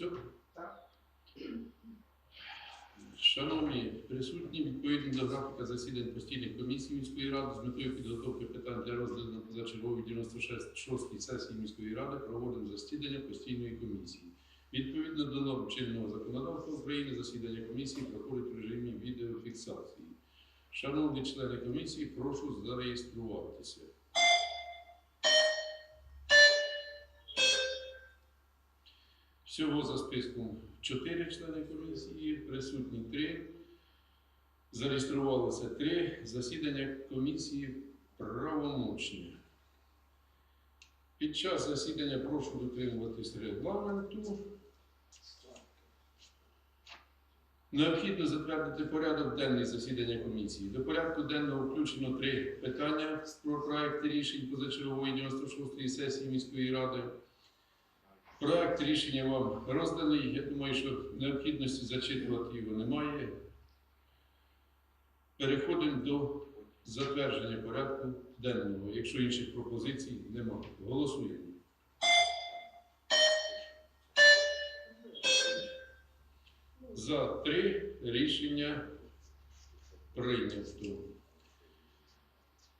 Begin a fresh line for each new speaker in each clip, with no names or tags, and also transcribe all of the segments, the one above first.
Все?
Так.
Шановні присутні, відповідно до графіка засідань постійних комісій міської ради з метою підготовки питань для розгляду на позачерговій 96-й сесії міської ради проводимо засідання постійної комісії. Відповідно до норм чинного законодавства України, засідання комісії проходить в режимі відеофіксації. Шановні члени комісії, прошу зареєструватися. Всього за списком 4 члени комісії, присутні 3, зареєструвалося 3, засідання комісії правомочні. Під час засідання прошу дотримуватись регламенту. Необхідно затвердити порядок денний засідання комісії. До порядку денного включено три питання про проекти рішень позачергової 96-ї сесії міської ради. Проект рішення вам розданий. Я думаю, що необхідності зачитувати його немає. Переходимо до затвердження порядку денного. Якщо інших пропозицій немає. Голосуємо. За три рішення прийнято.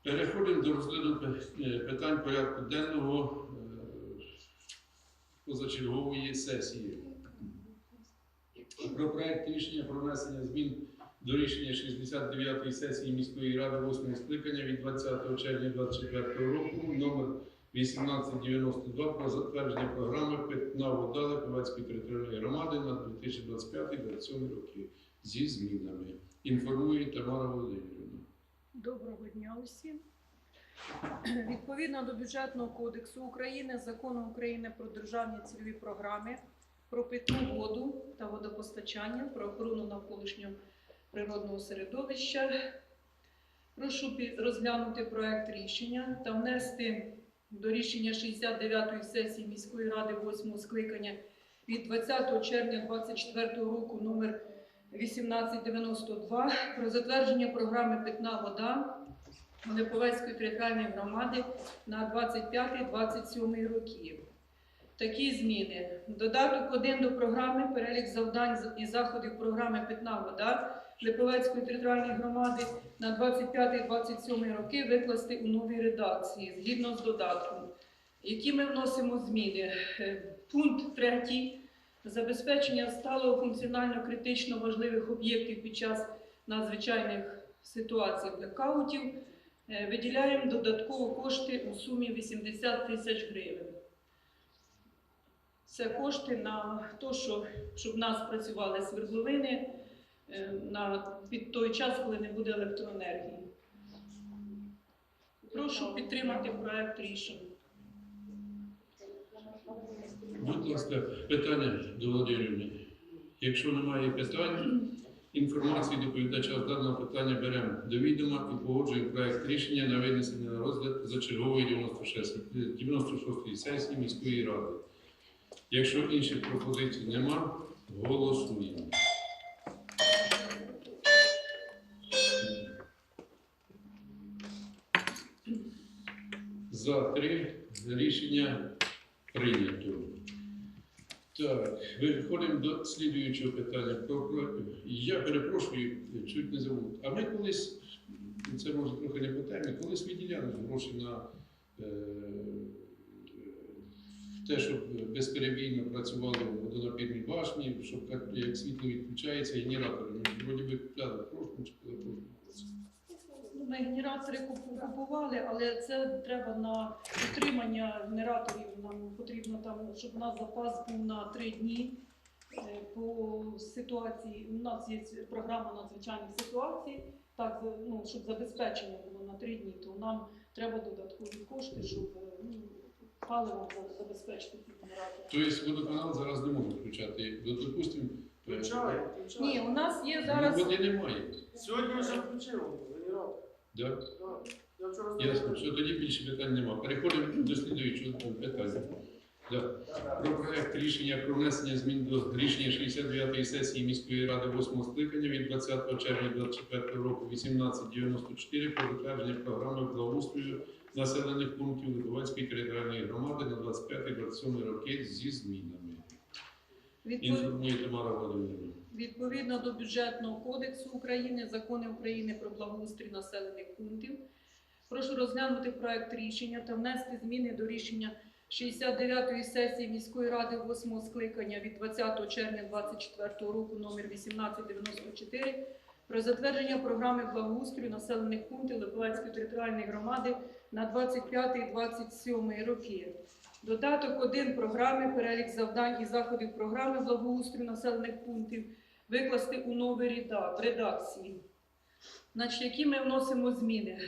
Переходимо до розгляду питань порядку денного е, позачергової сесії. Про проект рішення про внесення змін до рішення 69-ї сесії міської ради 8 скликання від 20 червня 2024 року номер 1892 про затвердження програми Питна вода Липовецької територіальної громади на 2025-2027 роки зі змінами. Інформує Тамара Володимирівна.
Доброго дня усім. Відповідно до бюджетного кодексу України, закону України про державні цільові програми, про питну воду та водопостачання, про охорону навколишнього природного середовища. Прошу розглянути проект рішення та внести до рішення 69-ї сесії міської ради 8 скликання від 20 червня 2024 року номер 1892 про затвердження програми Питна вода Липовецької територіальної громади на 25-27 роки. Такі зміни. Додаток 1 до програми, перелік завдань і заходів програми Питна вода Липовецької територіальної громади на 25-27 роки викласти у новій редакції згідно з додатком. Які ми вносимо зміни? Е, Пункт 3 забезпечення сталого функціонально критично важливих об'єктів під час надзвичайних ситуацій блекаутів виділяємо додатково кошти у сумі 80 тисяч гривень. Це кошти на те, що, щоб в нас працювали свердловини е, під той час, коли не буде електроенергії. Прошу підтримати проект рішення.
Будь ласка, питання до Володимирівни. Якщо немає питань, інформацію доповідача з даного питання беремо до відома і погоджуємо проект рішення на винесення на розгляд за чергової 96 96-ї сесії міської ради. Якщо інших пропозицій нема, голосуємо. За три рішення прийнято. Так, виходимо до слідуючого питання. Я перепрошую, чуть не забув. А ми колись, це може трохи не по темі, колись виділяли гроші на е, те, щоб безперебійно працювали водонапірні башні, щоб як, світло відключається, генератори. Ми вроді би купляли чи позапрошлому.
Ну, Ми генератори купували, але це треба на утримання генераторів. Нам потрібно там, щоб у нас запас був на три дні. Е, По ситуації у нас є програма надзвичайних ситуацій. Так, ну, щоб забезпечення було на три дні, то нам треба додаткові кошти, щоб е, ну, паливом за- забезпечити ці генератори.
Тобто водоканал зараз не може включати. Допустимо, е,
Включаю,
Ні, у нас є
ну,
зараз.
води немає.
Сьогодні вже генератор.
Да? Ясно, все, тоді більше питань нема. Переходимо до слідуючого питання. Да. Про проект рішення про внесення змін до рішення 69-ї сесії міської ради 8 скликання від 20 червня 2024 року 1894 про затвердження програми благоустрою населених пунктів Липовецької територіальної громади на 25-27 роки зі змінами.
Відпов-
Тамара Володимирівна.
Відповідно до бюджетного кодексу України, закони України про благоустрій населених пунктів, прошу розглянути проект рішення та внести зміни до рішення 69-ї сесії міської ради 8 скликання від 20 червня 2024 року номер 1894 про затвердження програми благоустрою населених пунктів Липовецької територіальної громади на 25-27 роки. Додаток 1 програми, перелік завдань і заходів програми благоустрою населених пунктів викласти у в редакції. Значить, які ми вносимо зміни?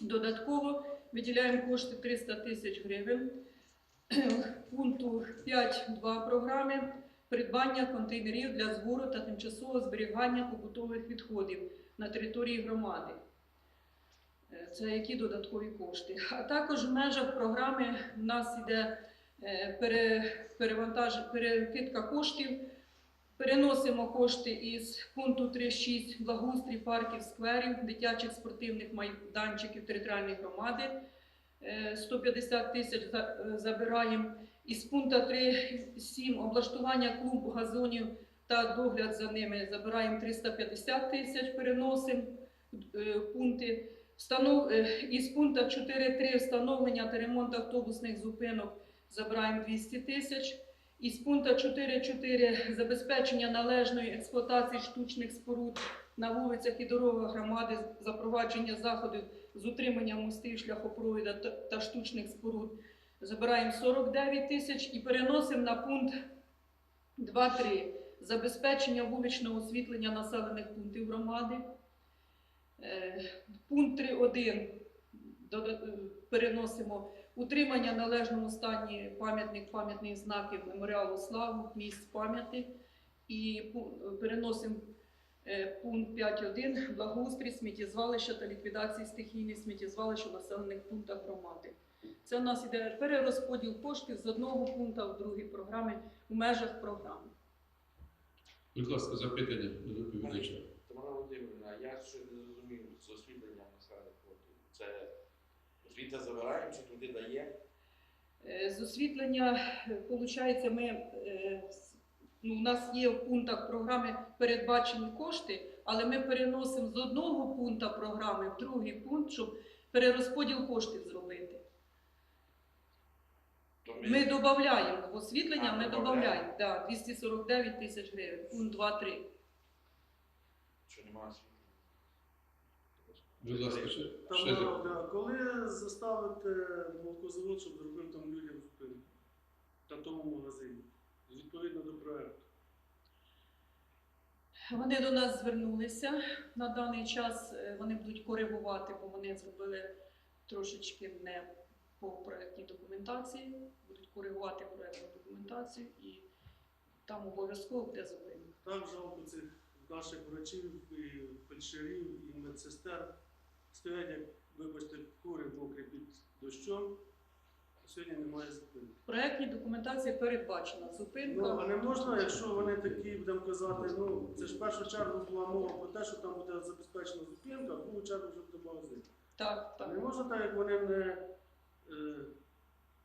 Додатково виділяємо кошти 300 тисяч гривень пункту 5.2 програми придбання контейнерів для збору та тимчасового зберігання побутових відходів на території громади. Е, Це які додаткові кошти. А також в межах програми в нас йде е, перевантаж, перекидка коштів. Переносимо кошти із пункту 3.6 благоустрій парків, скверів, дитячих спортивних майданчиків територіальної громади. Е, 150 тисяч е, забираємо. Із пункту 3.7 облаштування клубу газонів та догляд за ними забираємо 350 тисяч, переносимо пункти. Встанов... е, Із пункту 4.3 встановлення та ремонт автобусних зупинок забираємо 200 тисяч. Із пункту 4.4 забезпечення належної експлуатації штучних споруд на вулицях і дорогах громади, запровадження заходів з утримання мостів, шляхопроводу та, та штучних споруд. Забираємо 49 тисяч і переносимо на пункт 2.3 забезпечення вуличного освітлення населених пунктів громади. Е, Пункт 3.1 е, переносимо утримання належному стані пам'ятник пам'ятних знаків меморіалу славу, місць пам'яті. І переносимо е, пункт 5.1 благоустрій, сміттєзвалища та ліквідації стихійних сміттєзвалищ у населених пунктах громади. Це у нас іде перерозподіл коштів з одного пункту в другий програми в межах програми.
Будь ласка, запитання до доповідача.
Тамара Володимирівна, я зрозумів з освітленням населених пунктів. Це звідти забираємо чи туди дає?
Е, З освітлення, виходить, ми, е, ну, у нас є в пунктах програми передбачені кошти, але ми переносимо з одного пункту програми в другий пункт, щоб перерозподіл коштів зробити. Ми додаємо в освітлення,
А,
ми додаємо да, 249 тисяч гривень, пункт 2-3.
що немає освітлення.
Будь ласка, ще,
Там,
ще за-
да, коли заставити молокозавод, щоб зробив там людям зупинку на тому магазині, відповідно до проекту.
Вони до нас звернулися на даний час. е, Вони будуть коригувати, бо вони зробили трошечки не по проектній документації. Будуть коригувати проектну документацію і там обов'язково буде зупинка.
Так жалко цих наших врачів, і фельдшерів, і медсестер. Стоять, як, вибачте, кури мокрі під дощом. а Сьогодні немає зупинки.
В проектній документації передбачена зупинка.
Ну, а не можна, якщо вони такі, будемо казати, ну, це ж в першу чергу була мова про те, що там буде забезпечена зупинка, а в другу чергу вже буде магазин.
Так,
А
так.
не можна так, як вони не, е,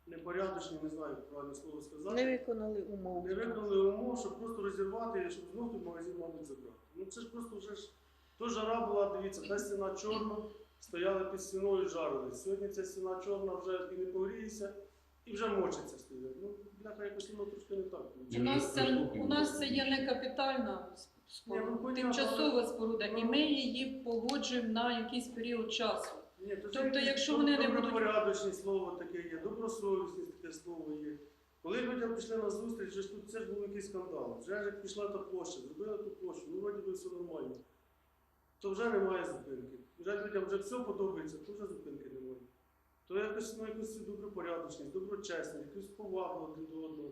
непорядочні, не знаю, як правильне слово сказати.
Не виконали умов.
Не виконали умов, щоб просто розірвати, щоб знов той магазин, мабуть, забрати. Ну це ж просто вже ж то жара була, дивіться, та стіна чорна, стояли під стіною, жарились. Сьогодні ця стіна чорна вже і не погріється, і вже мочиться стоять. Ну, бляха, якось воно трошки не так.
У нас це, у нас це є не капітальна
Ні, ну,
споруда,
понятно,
тимчасова споруда, і ми її погоджуємо на якийсь період часу.
Ні, то
Тобто,
це якесь
якщо вони не будуть-
добропорядочність слово таке є, добросовісність таке слово є. Коли людям пішли на зустріч, вже ж тут це ж був якийсь скандал. Вже ж як пішла та площа, зробили ту площу, ну вроді би все нормально. То вже немає зупинки. Вже людям вже все подобається, то вже зупинки немає. То якось ну, якусь добропорядочність, доброчесність, якусь повагу один до одного.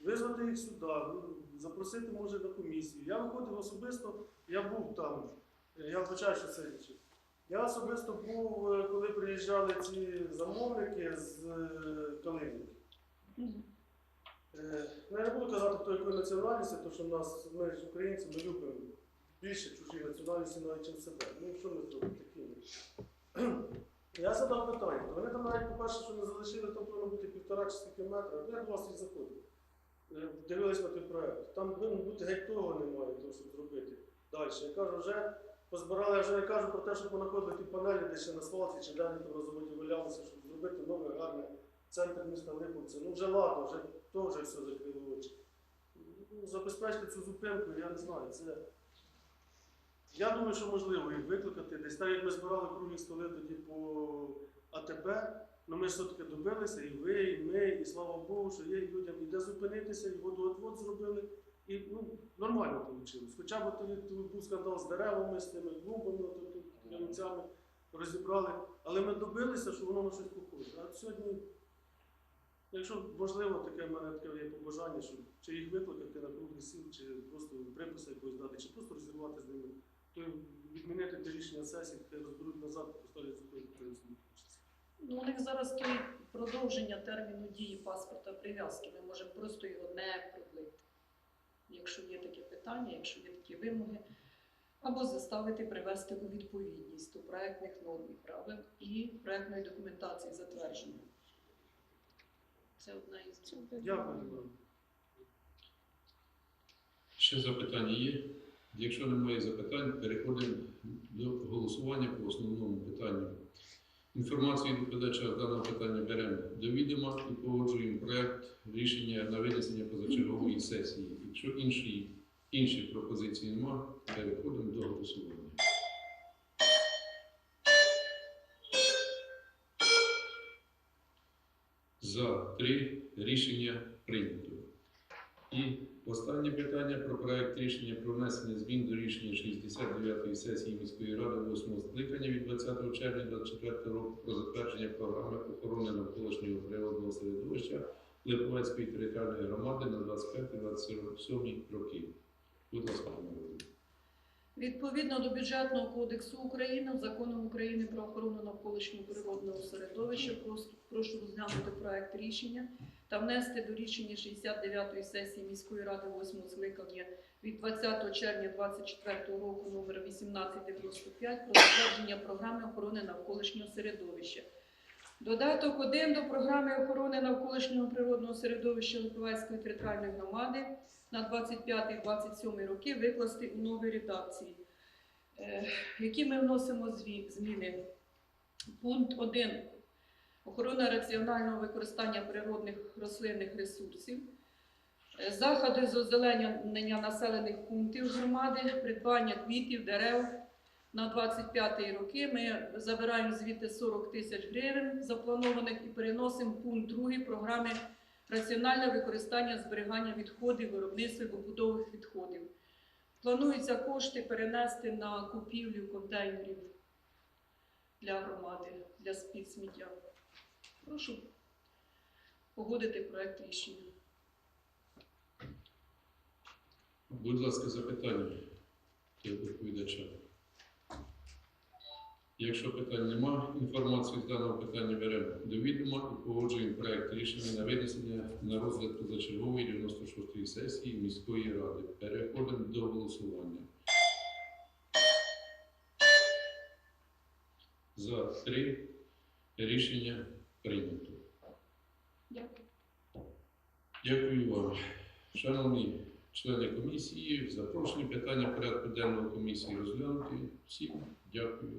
Визвати їх сюди, ну, запросити може на комісію. Я виходив особисто, я був там. Я вбачаю, що це річ. Я особисто був, е, коли приїжджали ці замовники з е, Калинівки. Е, Ну, я не буду казати, хто якої національності, тому що в нас ми ж українці, ми любимо більше чужі національності навіть ніж себе. Ну що ми зробимо такі? ми? Я задав питання. то Вони там навіть, по-перше, що не залишили, там повинно бути півтора чи стільки метра. Я до вас і заходив. е, дивились на той проект. Там повинно бути геть того немає, того, щоб зробити. Далі. Я кажу, вже позбирали, я вже не кажу про те, щоб понаходили ті панелі десь на свалці чи там на заводі валялися, щоб зробити нове гарне центр міста Липовця. Ну вже ладно, вже вже все закрили очі. Ну, забезпечити цю зупинку, я не знаю. Це... Я думаю, що можливо їх викликати десь так, як ми збирали круглі столи тоді по АТБ. Ну ми ж все-таки добилися, і ви, і ми, і слава Богу, що є людям і де зупинитися, і водоотвод зробили. І ну, нормально вийшло. Хоча б тоді був скандал з деревами, з тими клумбами, тобто камінцями розібрали. Але ми добилися, що воно на щось похоже. А сьогодні, якщо можливо, таке в мене таке є побажання, що чи їх викликати на круглий сіл, чи просто приписи якось дати, чи просто розірвати з ними, відмінити те рішення сесії, хай розберуть назад, поставлять зупинку, хай собі включиться.
Ну, у них зараз стоїть продовження терміну дії паспорта прив'язки. Ми можемо просто його не продлити. Якщо є таке питання, якщо є такі вимоги, або заставити привести у відповідність до проектних норм і правил і проектної документації затвердження. Це одна із цих.
Дякую. Іван.
Ще запитання є? Якщо немає запитань, переходимо до голосування по основному питанню. Інформацію доповідача з даного питання беремо до відома і погоджуємо проект рішення на винесення позачергової сесії. Якщо інші, інших пропозицій немає, переходимо до голосування. За три рішення прийнято. І останнє питання про проект рішення про внесення змін до рішення 69-ї сесії міської ради 8 скликання від 20 червня 2024 року про затвердження програми охорони навколишнього природного середовища Липовецької територіальної громади на 25-27 роки. Будь ласка.
Відповідно до бюджетного кодексу України, законом України про охорону навколишнього природного середовища, прошу розглянути проект рішення та внести до рішення 69-ї сесії міської ради 8 скликання від 20 червня 2024 року номер 1895 про затвердження програми охорони навколишнього середовища. Додаток 1 до програми охорони навколишнього природного середовища Липовецької територіальної громади на 25-27 роки викласти у новій редакції. Е, Які ми вносимо зміни? Пункт 1. Охорона раціонального використання природних рослинних ресурсів. Е, Заходи з озеленення населених пунктів громади, придбання квітів, дерев на 25 роки. Ми забираємо звідти 40 тисяч гривень запланованих і переносимо пункт 2 програми раціональне використання зберігання відходів, виробництва і побутових відходів. Планується кошти перенести на купівлю контейнерів для громади, для співсміття. Прошу погодити проект рішення.
Будь ласка, запитання до доповідача. Якщо питань нема, інформацію з даного питання беремо до відома і погоджуємо проект рішення на винесення на розгляд позачергової 96-ї сесії міської ради. Переходимо до голосування. За три рішення прийнято.
Дякую.
Дякую вам. Шановні члени комісії, запрошені питання порядку денного комісії розглянути. Всім дякую.